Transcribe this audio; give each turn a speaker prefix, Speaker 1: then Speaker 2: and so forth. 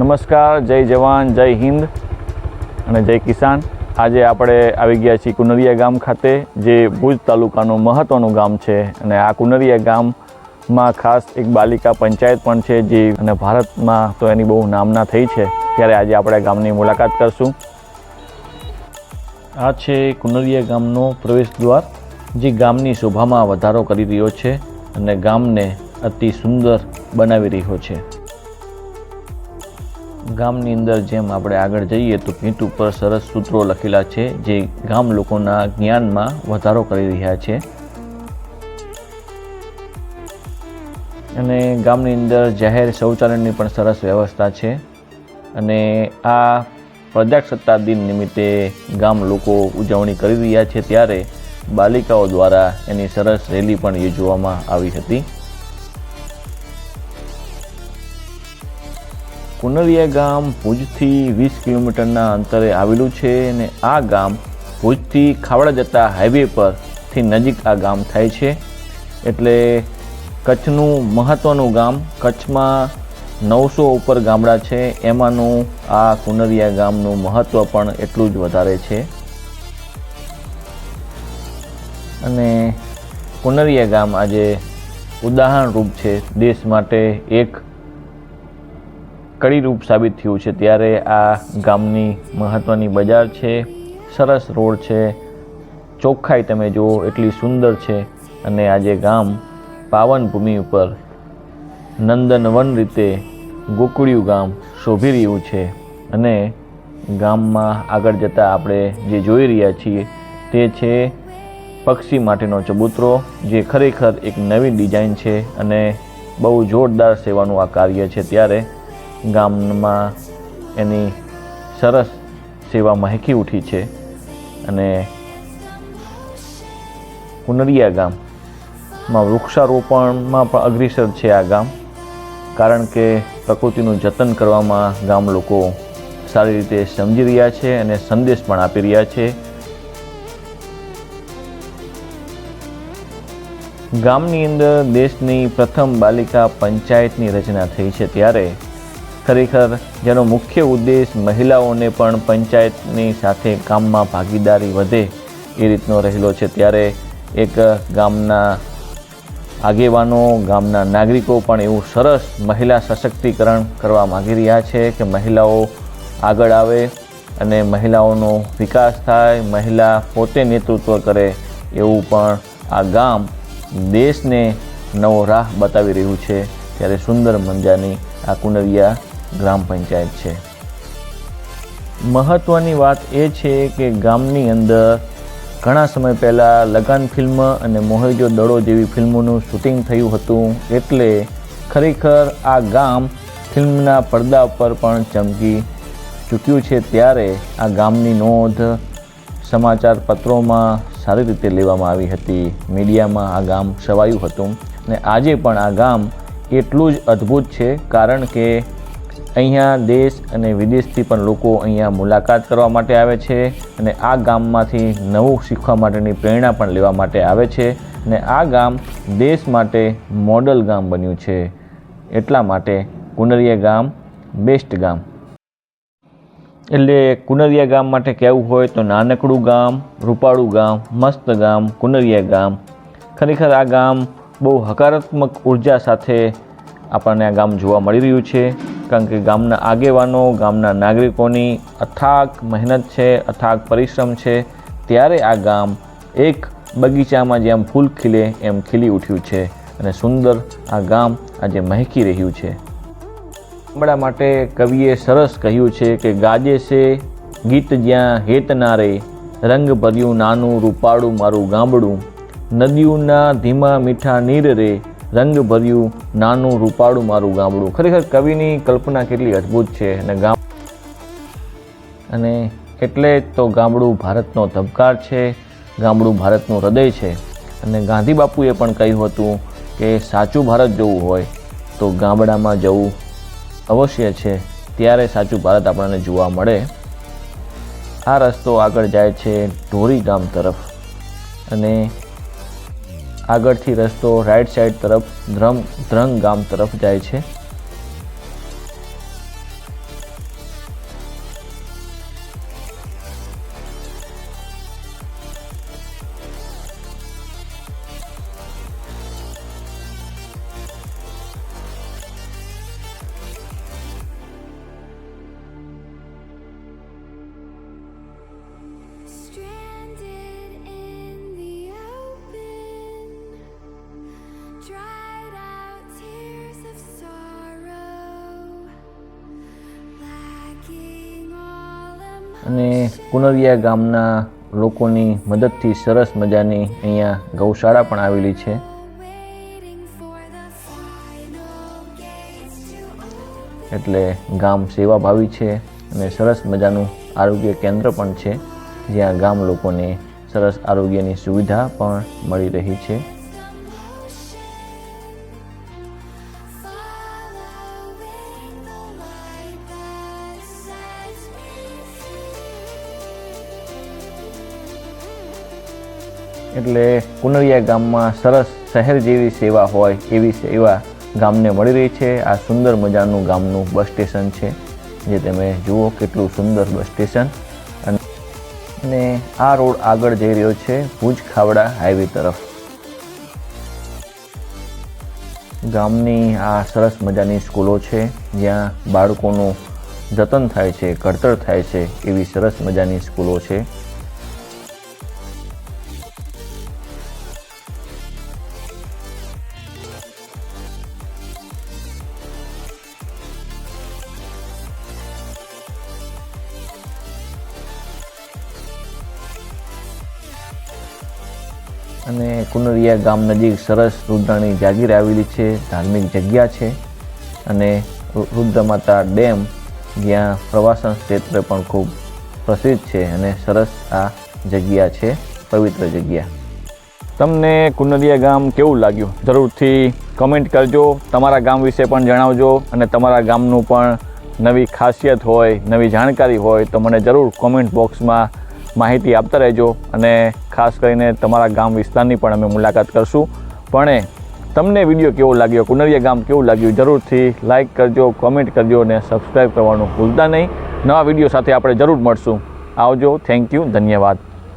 Speaker 1: નમસ્કાર, જય જવાન, જય હિન્દ અને જય કિસાન. આજે આપણે આવી ગયા છીએ કુનરિયા ગામ ખાતે, જે ભુજ તાલુકાનું મહત્ત્વનું ગામ છે. અને આ કુનરિયા ગામમાં ખાસ એક બાલિકા પંચાયત પણ છે, જે અને ભારતમાં તો એની બહુ નામના થઈ છે. ત્યારે આજે આપણે ગામની મુલાકાત કરશું. આ છે કુનરિયા ગામનો પ્રવેશ દ્વાર, જે ગામની શોભામાં વધારો કરી રહ્યો છે અને ગામને અતિ સુંદર બનાવી રહ્યો છે. ગામની અંદર જેમ આપણે આગળ જઈએ તો ભીંત ઉપર સરસ સૂત્રો લખેલા છે, જે ગામ લોકોના જ્ઞાનમાં વધારો કરી રહ્યા છે. અને ગામની અંદર જાહેર શૌચાલયની પણ સરસ વ્યવસ્થા છે. અને આ પ્રજાસત્તાક દિન નિમિત્તે ગામ લોકો ઉજવણી કરી રહ્યા છે, ત્યારે બાલિકાઓ દ્વારા એની સરસ રેલી પણ યોજવામાં આવી હતી. કુનરિયા ગામ ભુજથી વીસ કિલોમીટરના અંતરે આવેલું છે અને આ ગામ ભુજથી ખાવડા જતા હાઈવે પરથી નજીક આ ગામ થાય છે. એટલે કચ્છનું મહત્ત્વનું ગામ, કચ્છમાં નવસો ઉપર ગામડા છે, એમાંનું આ કુનરિયા ગામનું મહત્ત્વ પણ એટલું જ વધારે છે. અને કુનરિયા ગામ આજે ઉદાહરણરૂપ છે, દેશ માટે એક કડીરૂપ સાબિત થયું છે ત્યારે આ ગામની મહત્ત્વની બજાર છે, સરસ રોડ છે, ચોખ્ખાઈ તમે જુઓ, એટલી સુંદર છે અને આજે ગામ પાવન ભૂમિ ઉપર નંદનવન રીતે ગોકુળિયું ગામ શોભી રહ્યું છે અને ગામમાં આગળ જતાં આપણે જે જોઈ રહ્યા છીએ તે છે પક્ષી માટેનો ચબૂતરો, જે ખરેખર એક નવી ડિઝાઇન છે અને બહુ જોરદાર સેવાનું આ કાર્ય છે ત્યારે ગામમાં એની સરસ સેવા મહેકી ઉઠી છે અને કુનરિયા ગામમાં વૃક્ષારોપણમાં પણ અગ્રેસર છે આ ગામ, કારણ કે પ્રકૃતિનું જતન કરવામાં ગામ લોકો સારી રીતે સમજી રહ્યા છે અને સંદેશ પણ આપી રહ્યા છે. ગામની અંદર દેશની પ્રથમ બાલિકા પંચાયતની રચના થઈ છે ત્યારે ખરેખર જેનો મુખ્ય ઉદ્દેશ મહિલાઓને પણ પંચાયતની સાથે કામમાં ભાગીદારી વધે એ રીતનો રહેલો છે. ત્યારે એક ગામના આગેવાનો, ગામના નાગરિકો પણ એવું સરસ મહિલા સશક્તિકરણ કરવા માગી રહ્યા છે કે મહિલાઓ આગળ આવે અને મહિલાઓનો વિકાસ થાય, મહિલા પોતે નેતૃત્વ કરે એવું પણ આ ગામ દેશને નવો રાહ બતાવી રહ્યું છે. ત્યારે સુંદર મંજાની આ કુનરિયા ગ્રામ પંચાયત છે. મહત્ત્વની વાત એ છે કે ગામની અંદર ઘણા સમય પહેલાં લગાન ફિલ્મ અને મોહેજો દડો જેવી ફિલ્મોનું શૂટિંગ થયું હતું એટલે ખરેખર આ ગામ ફિલ્મના પડદા ઉપર પણ ચમકી ચૂક્યું છે ત્યારે આ ગામની નોંધ સમાચાર પત્રોમાં સારી રીતે લેવામાં આવી હતી. મીડિયામાં આ ગામ છવાયું હતું અને આજે પણ આ ગામ એટલું જ અદ્ભુત છે કારણ કે અહીંયા દેશ અને વિદેશથી પણ લોકો અહીંયા મુલાકાત કરવા માટે આવે છે અને આ ગામમાંથી નવું શીખવા માટેની પ્રેરણા પણ લેવા માટે આવે છે અને આ ગામ દેશ માટે મોડલ ગામ બન્યું છે. એટલા માટે કુનરિયા ગામ બેસ્ટ ગામ. એટલે કુનરિયા ગામ માટે કહેવું હોય તો નાનકડું ગામ, રૂપાળું ગામ, મસ્ત ગામ, કુનરિયા ગામ. ખરેખર આ ગામ બહુ હકારાત્મક ઊર્જા સાથે આપણને આ ગામ જોવા મળી રહ્યું છે. કારણ કે ગામના આગેવાનો, ગામના નાગરિકોની અથાક મહેનત છે અથાગ પરિશ્રમ છે. ત્યારે આ ગામ એક બગીચામાં જેમ ફૂલ ખીલે એમ ખીલી ઉઠ્યું છે અને સુંદર આ ગામ આજે મહેકી રહ્યું છે. ગામડા માટે કવિએ સરસ કહ્યું છે કે ગાજે છે ગીત જ્યાં હેત ના રે, રંગ ભર્યું નાનું રૂપાળું મારું ગામડું, નદીઓના ધીમા મીઠા નીર રે રંગ ભર્યું નાનું, રૂપાળું મારું ગામડું. ખરેખર કવિની કલ્પના કેટલી અદ્ભુત છે અને ગામ અને એટલે જ તો ગામડું ભારતનો ધબકાર છે, ગામડું ભારતનું હૃદય છે. અને ગાંધી બાપુએ પણ કહ્યું હતું કે સાચું ભારત જવું હોય તો ગામડામાં જવું અવશ્ય છે. ત્યારે સાચું ભારત આપણને જોવા મળે. આ રસ્તો આગળ જાય છે ઢોરી ગામ તરફ. અને આગળથી રસ્તો રાઈટ સાઈડ તરફ ધ્રમ ધ્રંગ ગામ તરફ જાય છે. અને કુનરિયા ગામના લોકોની મદદથી સરસ મજાની અહીંયા ગૌશાળા પણ આવેલી છે. એટલે ગામ સેવાભાવી છે અને સરસ મજાનું આરોગ્ય કેન્દ્ર પણ છે, જ્યાં ગામ લોકોને સરસ આરોગ્યની સુવિધા પણ મળી રહી છે. એટલે કુનરિયા ગામમાં સરસ શહેર જેવી સેવા હોય એવી સેવા ગામને મળી રહી છે. આ સુંદર મજાનું ગામનું બસ સ્ટેશન છે, જે તમે જુઓ કેટલું સુંદર બસ સ્ટેશન. અને આ રોડ આગળ જઈ રહ્યો છે ભુજ ખાવડા હાઈવે તરફ. ગામની આ સરસ મજાની સ્કૂલો છે, જ્યાં બાળકોનું જતન થાય છે, ઘડતર થાય છે એવી સરસ મજાની સ્કૂલો છે. અને કુનરિયા ગામ નજીક સરસ રુદ્રાણી જાગીર આવેલી છે, ધાર્મિક જગ્યા છે અને રુદ્રમાતા માતા ડેમ જ્યાં પ્રવાસન ક્ષેત્ર પણ ખૂબ પ્રસિદ્ધ છે અને સરસ આ જગ્યા છે, પવિત્ર જગ્યા. તમને કુનરિયા ગામ કેવું લાગ્યું? જરૂરથી કમેન્ટ કરજો, તમારા ગામ વિશે પણ જણાવજો અને તમારા ગામનું પણ નવી ખાસિયત હોય, નવી જાણકારી હોય તો મને જરૂર કોમેન્ટ બોક્સમાં માહિતી આપતા રહેજો અને ખાસ કરીને તમારા ગામ વિસ્તારની પણ અમે મુલાકાત કરશું. પણ તમને વીડિયો કેવો લાગ્યો, કુનરિયા ગામ કેવું લાગ્યું, જરૂરથી લાઇક કરજો કોમેન્ટ કરજો અને સબસ્ક્રાઈબ કરવાનું ભૂલતા નહીં. નવા વીડિયો સાથે આપણે જરૂર મળશું. આવજો. થેન્ક યુ ધન્યવાદ.